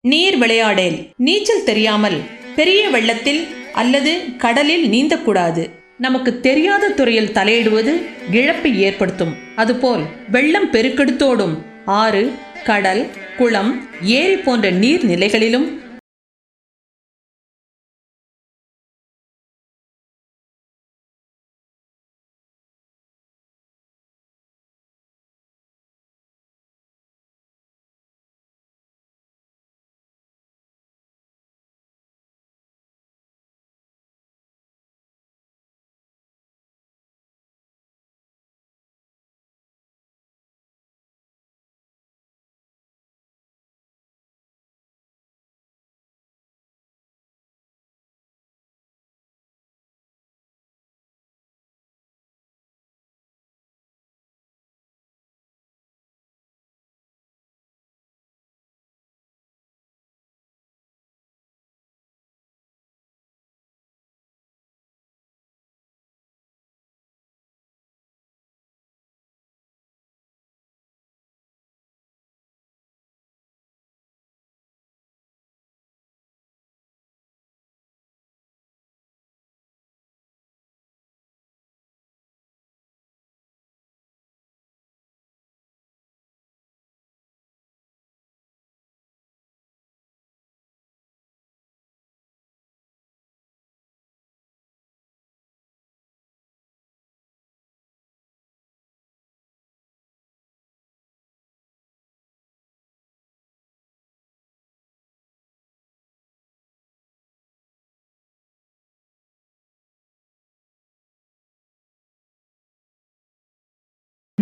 நீர் விளையாடேல் நீச்சல் தெரியாமல் பெரிய வெள்ளத்தில் அல்லது கடலில் நீந்தக்கூடாது. நமக்கு தெரியாத துறையில் தலையிடுவது இழப்பை ஏற்படுத்தும். அதுபோல் வெள்ளம் பெருக்கெடுத்தோடும் ஆறு கடல் குளம் ஏரி போன்ற நீர்நிலைகளிலும்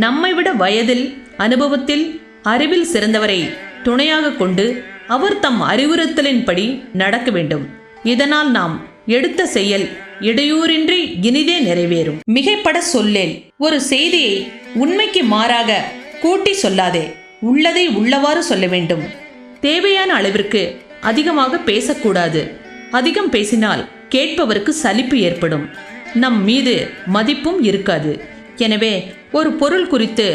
நம்மை விட வயதில் அனுபவத்தில் அறிவில் சிறந்தவரை துணையாக கொண்டு அவர் தம் அறிவுறுத்தலின்படி நடக்க வேண்டும். இதனால் நாம் எடுத்த செயல் இடையூறின்றி இனிதே நிறைவேறும். மிகைப்பட சொல்லேல் ஒரு செய்தியை உண்மைக்கு மாறாக கூட்டி சொல்லாதே உள்ளதை உள்ளவாறு சொல்ல வேண்டும். தேவையான அளவிற்கு அதிகமாக பேசக்கூடாது. அதிகம் பேசினால் கேட்பவருக்கு சலிப்பு ஏற்படும். நம் மீது மதிப்பும் இருக்காது. எனவே ஒரு பொருள் குறித்து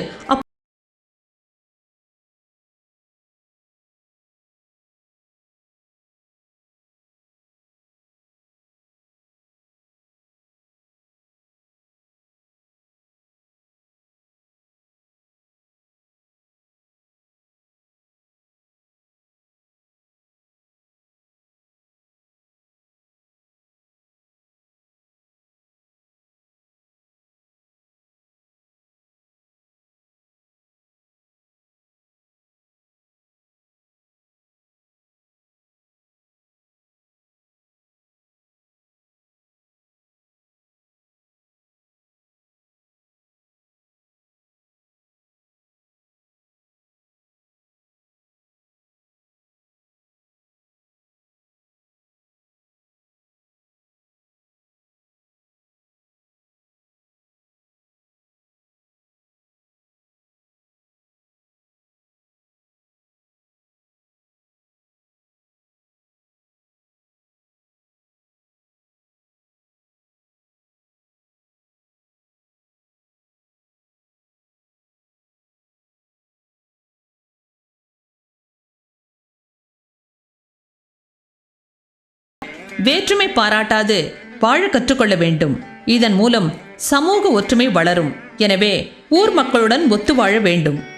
வேற்றுமை பாராட்டாது. வாழ கற்றுக்கொள்ள வேண்டும். இதன் மூலம் சமூக ஒற்றுமை வளரும். எனவே ஊர் மக்களுடன் ஒத்து வாழ வேண்டும்.